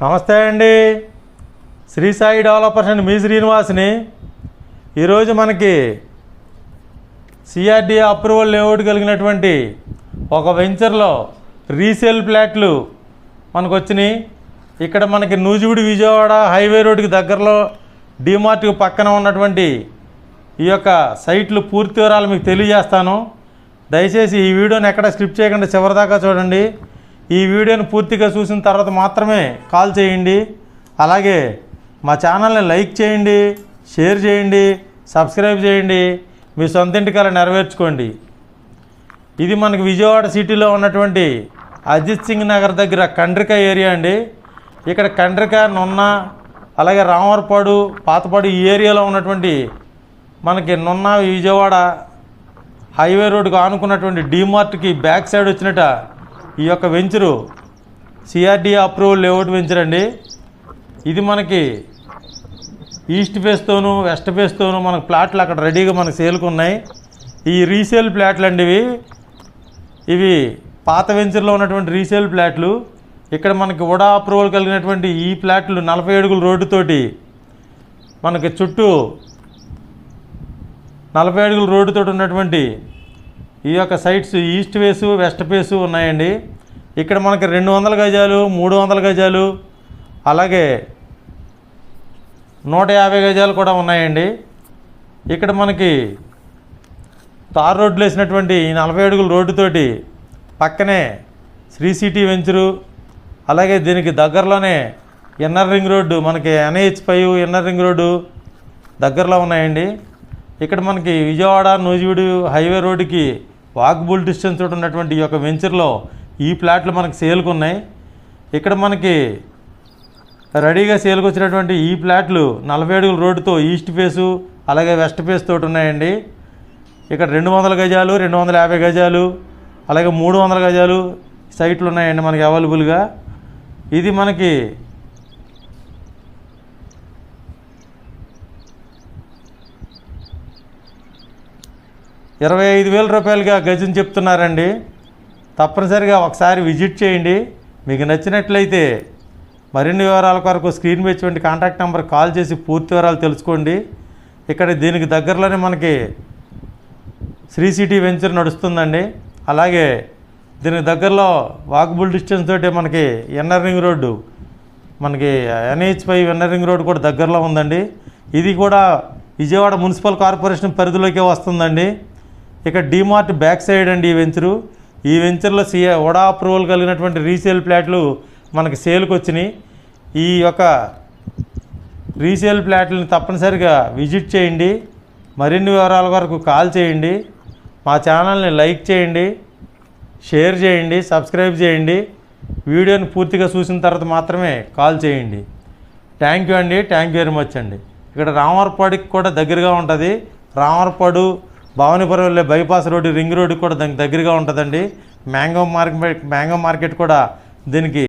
నమస్తే అండి. Shri Sai developers and మీ శ్రీనివాస్ని. ఈరోజు మనకి సిఆర్డీ అప్రూవల్ లేఅవుట్ కలిగినటువంటి ఒక వెంచర్లో రీసేల్ ఫ్లాట్లు మనకు వచ్చినాయి ఇక్కడ మనకి నూజివీడు విజయవాడ హైవే రోడ్డుకి దగ్గరలో డిమార్ట్కి పక్కన ఉన్నటువంటి ఈ యొక్క సైట్లు పూర్తి వివరాలు మీకు తెలియజేస్తాను. దయచేసి ఈ వీడియోని ఎక్కడ స్క్రిప్ట్ చేయకుండా చివరిదాకా చూడండి. ఈ వీడియోను పూర్తిగా చూసిన తర్వాత మాత్రమే కాల్ చేయండి. అలాగే మా ఛానల్ని లైక్ చేయండి షేర్ చేయండి సబ్స్క్రైబ్ చేయండి. మీ సొంత ఇంటికాల నెరవేర్చుకోండి. ఇది మనకు విజయవాడ సిటీలో ఉన్నటువంటి అజిత్ సింగ్ నగర్ దగ్గర కండ్రిక ఏరియా అండి. ఇక్కడ కండ్రిక నున్న అలాగే రామవరపాడు పాతపాడు ఈ ఏరియాలో ఉన్నటువంటి మనకి నున్న విజయవాడ హైవే రోడ్డుకు ఆనుకున్నటువంటి డీమార్ట్కి బ్యాక్ సైడ్ వచ్చినట్టు ఈ యొక్క venture CRD approval layout venture అండి. ఇది మనకి ఈస్ట్ ఫేస్తోను వెస్ట్ ఫేస్తోను మనకు ప్లాట్లు అక్కడ రెడీగా మనకు సేల్కి ఉన్నాయి. ఈ రీసేల్ ప్లాట్లు అండి ఇవి. ఇవి పాత వెంచర్లో ఉన్నటువంటి రీసేల్ ప్లాట్లు. ఇక్కడ మనకి ఉడా అప్రూవల్ కలిగినటువంటి ఈ ప్లాట్లు నలభై అడుగుల రోడ్డుతోటి మనకి చుట్టూ నలభై అడుగుల రోడ్డుతో ఉన్నటువంటి ఈ యొక్క sites east face west face ఉన్నాయండి. ఇక్కడ మనకి రెండు వందల గజాలు మూడు వందల గజాలు అలాగే నూట యాభై గజాలు కూడా ఉన్నాయండి. ఇక్కడ మనకి తార్ రోడ్లు వేసినటువంటి ఈ నలభై అడుగుల రోడ్డుతోటి పక్కనే శ్రీ సిటీ వెంచరు అలాగే దీనికి దగ్గరలోనే ఇన్నర్ రింగ్ రోడ్డు మనకి NH five inner ring road దగ్గరలో ఉన్నాయండి. ఇక్కడ మనకి విజయవాడ నూజివీడు హైవే రోడ్డుకి వాక్బుల్ డిస్టెన్స్ తోటి ఉన్నటువంటి ఈ యొక్క వెంచర్లో ఈ ప్లాట్లు మనకి సేల్కి ఉన్నాయి ఇక్కడ మనకి రెడీగా సేల్కి వచ్చినటువంటి ఈ ప్లాట్లు నలభై అడుగుల రోడ్డుతో ఈస్ట్ ఫేసు అలాగే వెస్ట్ ఫేస్ తోటి ఉన్నాయండి. ఇక్కడ రెండు వందల గజాలు రెండు వందల యాభై గజాలు అలాగే మూడు వందల గజాలు సైట్లు ఉన్నాయండి మనకి అవైలబుల్గా. ఇది మనకి ఇరవై ఐదు వేల రూపాయలుగా గజం చెప్తున్నారండి. తప్పనిసరిగా ఒకసారి విజిట్ చేయండి. మీకు నచ్చినట్లయితే మరిన్ని వివరాల కొరకు స్క్రీన్ మీద కాంటాక్ట్ నెంబర్ కాల్ చేసి పూర్తి వివరాలు తెలుసుకోండి. ఇక్కడ దీనికి దగ్గరలోనే మనకి శ్రీ సిటీ వెంచర్ నడుస్తుందండి. అలాగే దీనికి దగ్గరలో వాకబుల్ డిస్టెన్స్ తోటి మనకి ఎన్ఆర్ రింగ్ రోడ్డు మనకి NH five NR ring road కూడా దగ్గరలో ఉందండి. ఇది కూడా విజయవాడ మున్సిపల్ కార్పొరేషన్ పరిధిలోకే వస్తుందండి. ఇక డిమార్ట్ బ్యాక్ సైడ్ అండి ఈ వెంచరు. ఈ వెంచర్లో సిఏ వడా అప్రూవల్ కలిగినటువంటి రీసేల్ ప్లాట్లు మనకి సేల్కి వచ్చినాయి. ఈ యొక్క రీసేల్ ప్లాట్లను తప్పనిసరిగా విజిట్ చేయండి. మరిన్ని వివరాల వరకు కాల్ చేయండి. మా ఛానల్ని లైక్ చేయండి. షేర్ చేయండి. సబ్స్క్రైబ్ చేయండి. వీడియోని పూర్తిగా చూసిన తర్వాత మాత్రమే కాల్ చేయండి. థ్యాంక్ యూ అండి. థ్యాంక్ యూ వెరీ మచ్ అండి. ఇక్కడ రామర్పాడికి కూడా దగ్గరగా ఉంటుంది. రామర్పాడు భవానీపురం వెళ్ళే బైపాస్ రోడ్డు రింగ్ రోడ్డు కూడా దానికి దగ్గరగా ఉంటుందండి. మ్యాంగో మార్కెట్ మ్యాంగో మార్కెట్ కూడా దీనికి